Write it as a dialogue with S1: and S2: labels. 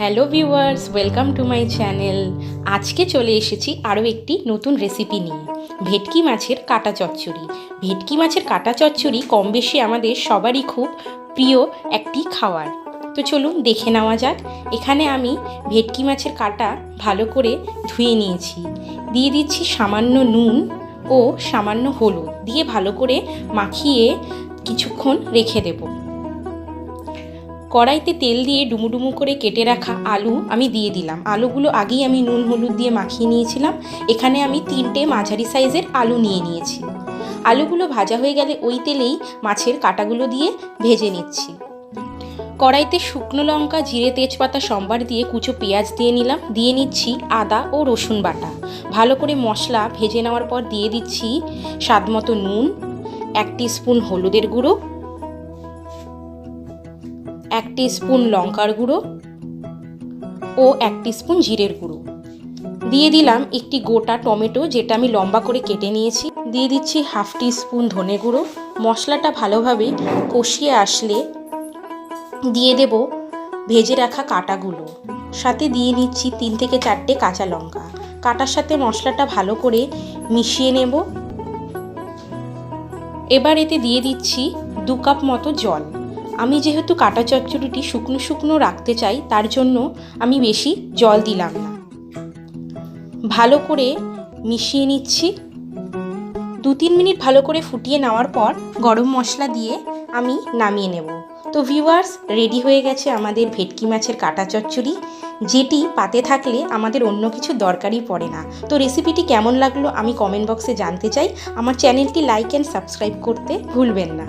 S1: Hello viewers welcome to my channel আজকে চলে এসেছি আরও একটি নতুন রেসিপি নিয়ে। ভেটকি মাছের কাটা চচ্চড়ি। ভেটকি মাছের কাটা চচ্চড়ি কম বেশি আমাদের সবারই খুব প্রিয় একটি খাওয়ার। তো চলুন দেখে নেওয়া যাক। এখানে আমি ভেটকি মাছের কাটা ভালো করে ধুয়ে নিয়েছি। দিয়ে দিচ্ছি সামান্য নুন ও সামান্য হলুদ। দিয়ে ভালো করে মাখিয়ে কিছুক্ষণ রেখে দেবো। কড়াইতে তেল দিয়ে ডুমুডুমু করে কেটে রাখা আলু আমি দিয়ে দিলাম। আলুগুলো আগেই আমি নুন হলুদ দিয়ে মাখিয়ে নিয়েছিলাম। এখানে আমি তিনটে মাঝারি সাইজের আলু নিয়ে নিয়েছি। আলুগুলো ভাজা হয়ে গেলে ওই তেলেই মাছের কাটাগুলো দিয়ে ভেজে নিচ্ছি। কড়াইতে শুকনো লঙ্কা, জিরে, তেজপাতা, সম্বার দিয়ে কুচো পেঁয়াজ দিয়ে নিলাম। দিয়ে নিচ্ছি আদা ও রসুন বাটা। ভালো করে মশলা ভেজে নেওয়ার পর দিয়ে দিচ্ছি স্বাদ মতো নুন, এক স্পুন হলুদের গুঁড়ো এক স্পুন লঙ্কার গুঁড়ো ও এক স্পুন জিরের গুঁড়ো। দিয়ে দিলাম একটি গোটা টমেটো, যেটা আমি লম্বা করে কেটে নিয়েছি। দিয়ে দিচ্ছি হাফ টি স্পুন ধনে গুঁড়ো। মশলাটা ভালোভাবে কষিয়ে আসলে দিয়ে দেব ভেজে রাখা কাটাগুলো। সাথে দিয়ে নিচ্ছি তিন থেকে চারটে কাঁচা লঙ্কা। কাটার সাথে মশলাটা ভালো করে মিশিয়ে নেব। এবার এতে দিয়ে দিচ্ছি দু কাপ মতো জল। আমি যেহেতু কাটা চচ্চড়িটি শুকনো শুকনো রাখতে চাই, তার জন্য আমি বেশি জল দিলাম না। ভালো করে মিশিয়ে নিচ্ছি। দু তিন মিনিট ভালো করে ফুটিয়ে নেওয়ার পর গরম মশলা দিয়ে আমি নামিয়ে নেব। তো ভিউয়ার্স রেডি হয়ে গেছে আমাদের ভেটকি মাছের কাটা চচ্চড়ি। যেটি পাতে থাকলে আমাদের অন্য কিছু দরকারই পড়ে না। তো রেসিপিটি কেমন লাগল আমি কমেন্ট বক্সে জানতে চাই। আমার চ্যানেলটি লাইক অ্যান্ড সাবস্ক্রাইব করতে ভুলবেন না।